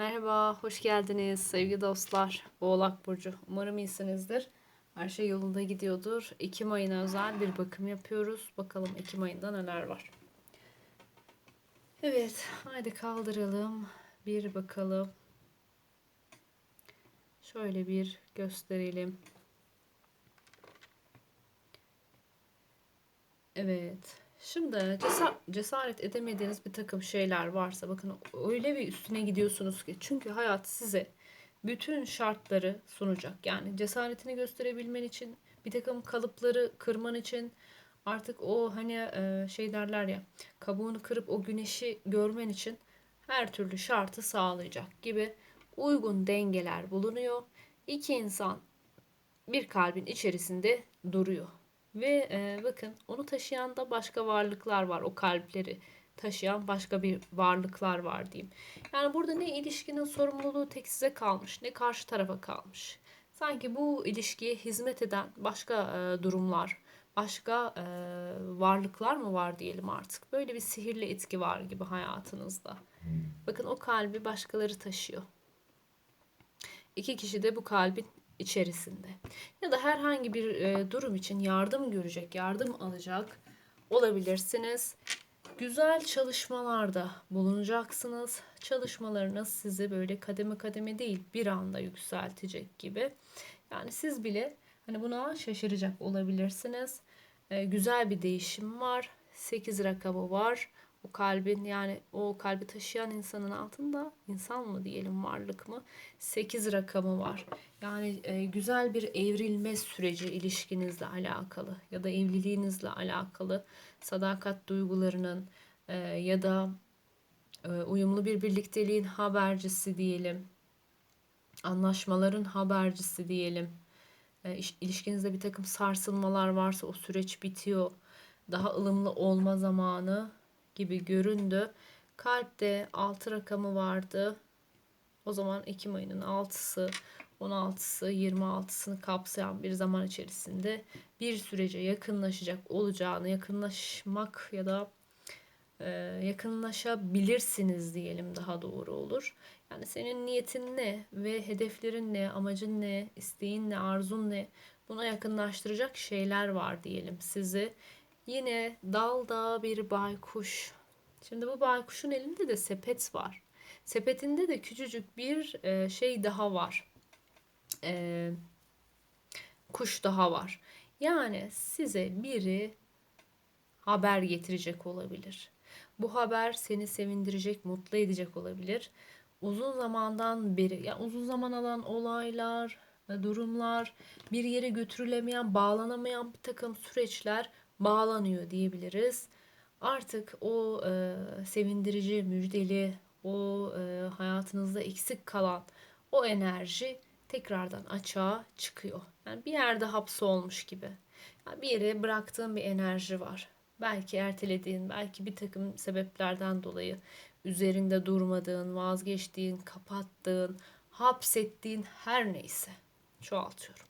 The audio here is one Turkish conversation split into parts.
Merhaba, hoş geldiniz sevgili dostlar. Oğlak Burcu. Umarım iyisinizdir. Her şey yolunda gidiyordur. Ekim ayına özel bir bakım yapıyoruz. Bakalım Ekim ayında neler var. Evet, haydi kaldıralım. Bir bakalım. Şöyle bir gösterelim. Evet. Şimdi cesa- cesaret edemediğiniz bir takım şeyler varsa bakın öyle bir üstüne gidiyorsunuz ki çünkü hayat size bütün şartları sunacak. Yani cesaretini gösterebilmen için bir takım kalıpları kırman için artık o hani e, şey derler ya kabuğunu kırıp o güneşi görmen için her türlü şartı sağlayacak gibi uygun dengeler bulunuyor. İki insan bir kalbin içerisinde duruyor. Ve e, bakın onu taşıyan da başka varlıklar var. O kalpleri taşıyan başka bir varlıklar var diyeyim. Yani burada ne ilişkinin sorumluluğu tek size kalmış ne karşı tarafa kalmış. Sanki bu ilişkiye hizmet eden başka e, durumlar, başka e, varlıklar mı var diyelim artık. Böyle bir sihirli etki var gibi hayatınızda. Bakın o kalbi başkaları taşıyor. İki kişi de bu kalbin içerisinde. Ya da herhangi bir e, durum için yardım görecek, yardım alacak olabilirsiniz. Güzel çalışmalarda bulunacaksınız. Çalışmalarınız sizi böyle kademe kademe değil bir anda yükseltecek gibi. Yani siz bile hani buna şaşıracak olabilirsiniz. E, güzel bir değişim var. 8 rakamı var o kalbin yani o kalbi taşıyan insanın altında insan mı diyelim varlık mı 8 rakamı var. Yani e, güzel bir evrilme süreci ilişkinizle alakalı ya da evliliğinizle alakalı sadakat duygularının e, ya da e, uyumlu bir birlikteliğin habercisi diyelim. Anlaşmaların habercisi diyelim. E, ilişkinizde bir takım sarsılmalar varsa o süreç bitiyor. Daha ılımlı olma zamanı gibi göründü. Kalpte 6 rakamı vardı. O zaman Ekim ayının 6'sı, 16'sı, 26'sını kapsayan bir zaman içerisinde bir sürece yakınlaşacak olacağını, yakınlaşmak ya da e, yakınlaşabilirsiniz diyelim daha doğru olur. Yani senin niyetin ne ve hedeflerin ne, amacın ne, isteğin ne, arzun ne buna yakınlaştıracak şeyler var diyelim sizi. Yine dalda bir baykuş. Şimdi bu baykuşun elinde de sepet var. Sepetinde de küçücük bir e, şey daha var. E, kuş daha var. Yani size biri haber getirecek olabilir. Bu haber seni sevindirecek, mutlu edecek olabilir. Uzun zamandan beri, yani uzun zaman alan olaylar, durumlar, bir yere götürülemeyen, bağlanamayan bir takım süreçler bağlanıyor diyebiliriz. Artık o e, sevindirici, müjdeli, o e, hayatınızda eksik kalan o enerji tekrardan açığa çıkıyor. Yani bir yerde hapsolmuş gibi. Yani bir yere bıraktığın bir enerji var. Belki ertelediğin, belki bir takım sebeplerden dolayı üzerinde durmadığın, vazgeçtiğin, kapattığın, hapsettiğin her neyse çoğaltıyorum.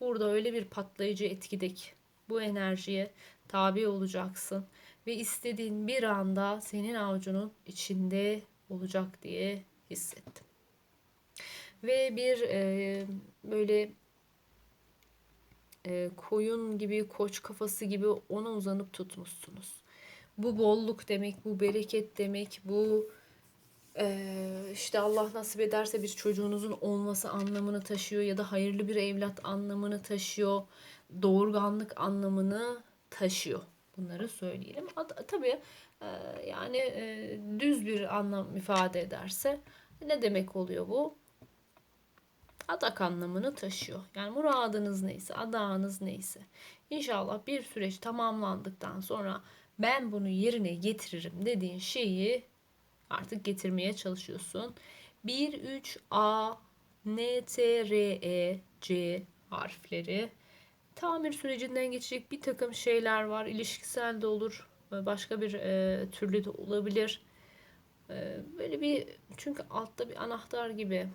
Burada öyle bir patlayıcı etkideki bu enerjiye tabi olacaksın ve istediğin bir anda senin avucunun içinde olacak diye hissettim. Ve bir e, böyle e, koyun gibi, koç kafası gibi ona uzanıp tutmuşsunuz. Bu bolluk demek, bu bereket demek, bu e, işte Allah nasip ederse bir çocuğunuzun olması anlamını taşıyor ya da hayırlı bir evlat anlamını taşıyor doğurganlık anlamını taşıyor. Bunları söyleyelim. Tabii e, yani e, düz bir anlam ifade ederse ne demek oluyor bu? Adak anlamını taşıyor. Yani muradınız neyse, adağınız neyse. İnşallah bir süreç tamamlandıktan sonra ben bunu yerine getiririm dediğin şeyi artık getirmeye çalışıyorsun. 1, 3, A, N, T, R, E, C harfleri tamir sürecinden geçecek bir takım şeyler var. İlişkisel de olur. Başka bir e, türlü de olabilir. E, böyle bir çünkü altta bir anahtar gibi.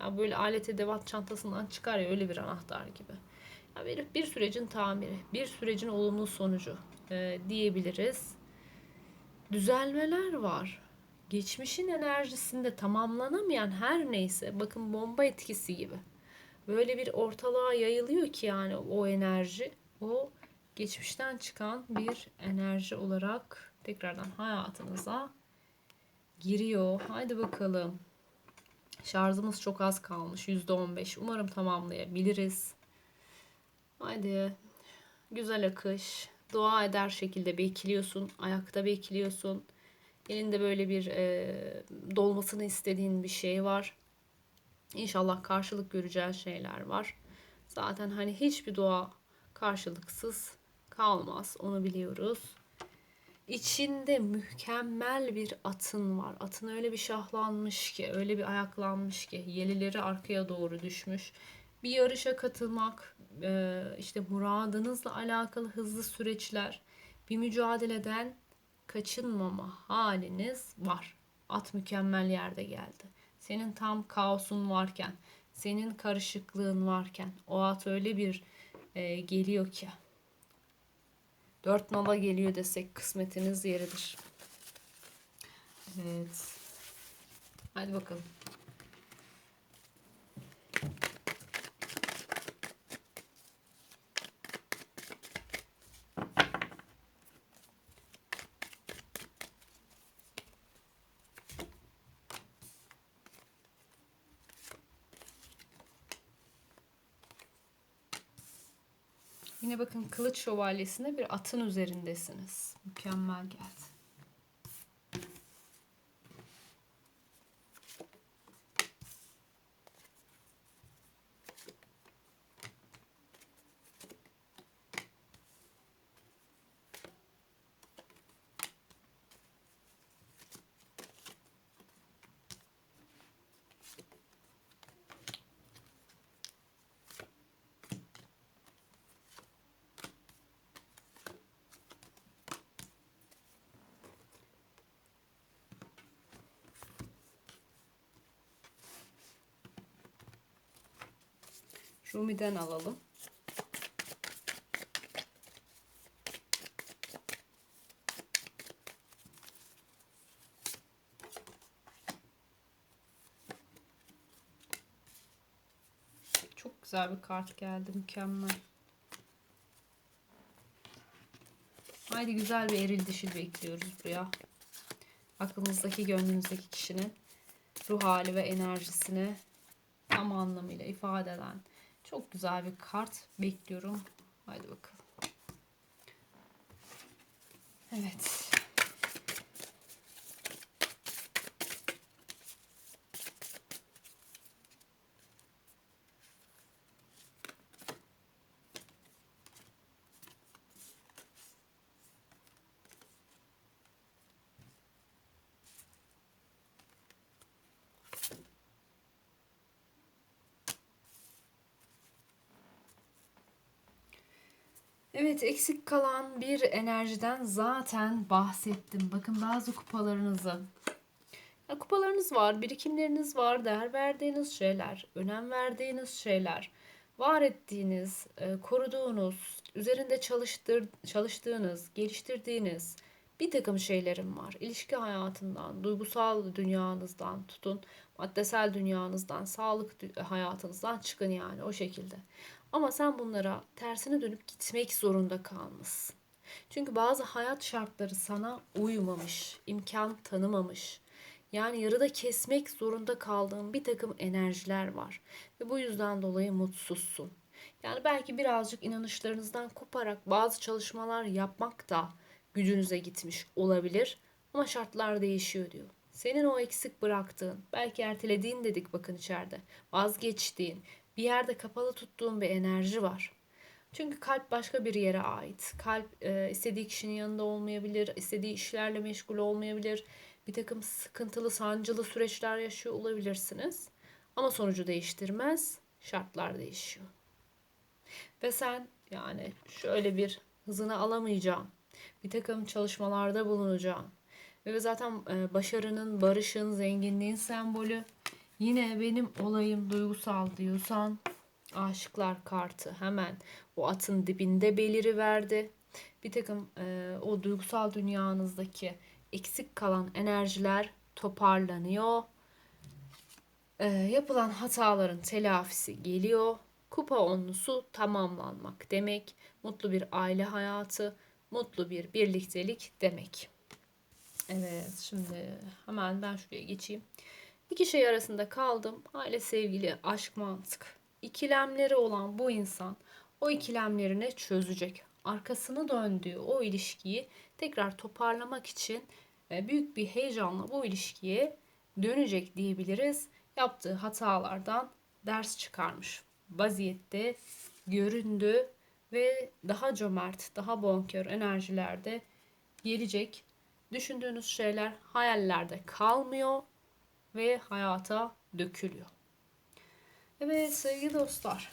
Ya böyle alet edevat çantasından çıkar ya öyle bir anahtar gibi. Ya bir, bir sürecin tamiri, bir sürecin olumlu sonucu e, diyebiliriz. Düzelmeler var. geçmişin enerjisinde tamamlanamayan her neyse bakın bomba etkisi gibi. Böyle bir ortalığa yayılıyor ki yani o enerji o geçmişten çıkan bir enerji olarak tekrardan hayatınıza giriyor. Haydi bakalım. Şarjımız çok az kalmış. %15. Umarım tamamlayabiliriz. Haydi. Güzel akış. Dua eder şekilde bekliyorsun. Ayakta bekliyorsun. Elinde böyle bir e, dolmasını istediğin bir şey var. İnşallah karşılık göreceğin şeyler var. Zaten hani hiçbir dua karşılıksız kalmaz. Onu biliyoruz. İçinde mükemmel bir atın var. Atın öyle bir şahlanmış ki, öyle bir ayaklanmış ki, yelileri arkaya doğru düşmüş. Bir yarışa katılmak, e, işte muradınızla alakalı hızlı süreçler, bir mücadeleden kaçınmama haliniz var. At mükemmel yerde geldi. Senin tam kaosun varken, senin karışıklığın varken o at öyle bir e, geliyor ki. Dört nala geliyor desek kısmetiniz yeridir. Evet. Hadi bakalım. Yine bakın kılıç şövalyesinde bir atın üzerindesiniz. Mükemmel geldi. Rumi'den alalım. Çok güzel bir kart geldi. Mükemmel. Haydi güzel bir eril dişil bekliyoruz buraya. Aklınızdaki, gönlünüzdeki kişinin ruh hali ve enerjisini tam anlamıyla ifade eden çok güzel bir kart bekliyorum. Haydi bakalım. Evet. Evet eksik kalan bir enerjiden zaten bahsettim. Bakın bazı kupalarınızı. Ya kupalarınız var, birikimleriniz var, değer verdiğiniz şeyler, önem verdiğiniz şeyler, var ettiğiniz, e, koruduğunuz, üzerinde çalıştır, çalıştığınız, geliştirdiğiniz bir takım şeylerim var. İlişki hayatından, duygusal dünyanızdan tutun, maddesel dünyanızdan, sağlık hayatınızdan çıkın yani o şekilde. Ama sen bunlara tersine dönüp gitmek zorunda kalmışsın. Çünkü bazı hayat şartları sana uymamış, imkan tanımamış. Yani yarıda kesmek zorunda kaldığın bir takım enerjiler var. Ve bu yüzden dolayı mutsuzsun. Yani belki birazcık inanışlarınızdan koparak bazı çalışmalar yapmak da gücünüze gitmiş olabilir. Ama şartlar değişiyor diyor. Senin o eksik bıraktığın, belki ertelediğin dedik bakın içeride, vazgeçtiğin, bir yerde kapalı tuttuğun bir enerji var. Çünkü kalp başka bir yere ait. Kalp e, istediği kişinin yanında olmayabilir, istediği işlerle meşgul olmayabilir. Bir takım sıkıntılı, sancılı süreçler yaşıyor olabilirsiniz. Ama sonucu değiştirmez, şartlar değişiyor. Ve sen yani şöyle bir hızını alamayacağım. Bir takım çalışmalarda bulunacağım. Ve zaten e, başarının, barışın, zenginliğin sembolü Yine benim olayım duygusal diyorsan aşıklar kartı hemen o atın dibinde beliri verdi. Bir takım e, o duygusal dünyanızdaki eksik kalan enerjiler toparlanıyor. Ee, yapılan hataların telafisi geliyor. Kupa onlusu tamamlanmak demek. Mutlu bir aile hayatı, mutlu bir birliktelik demek. Evet, şimdi hemen ben şuraya geçeyim. İki şey arasında kaldım. Aile, sevgili, aşk, mantık. İkilemleri olan bu insan o ikilemlerini çözecek. Arkasını döndüğü o ilişkiyi tekrar toparlamak için e, büyük bir heyecanla bu ilişkiye dönecek diyebiliriz. Yaptığı hatalardan ders çıkarmış vaziyette göründü ve daha cömert, daha bonkör enerjilerde gelecek. Düşündüğünüz şeyler hayallerde kalmıyor ve hayata dökülüyor. Evet sevgili dostlar.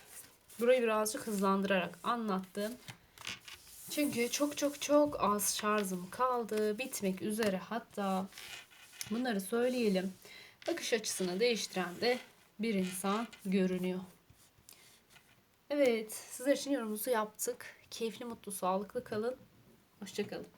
Burayı birazcık hızlandırarak anlattım. Çünkü çok çok çok az şarjım kaldı. Bitmek üzere hatta bunları söyleyelim. Bakış açısını değiştiren de bir insan görünüyor. Evet sizler için yorumumuzu yaptık. Keyifli, mutlu, sağlıklı kalın. Hoşçakalın.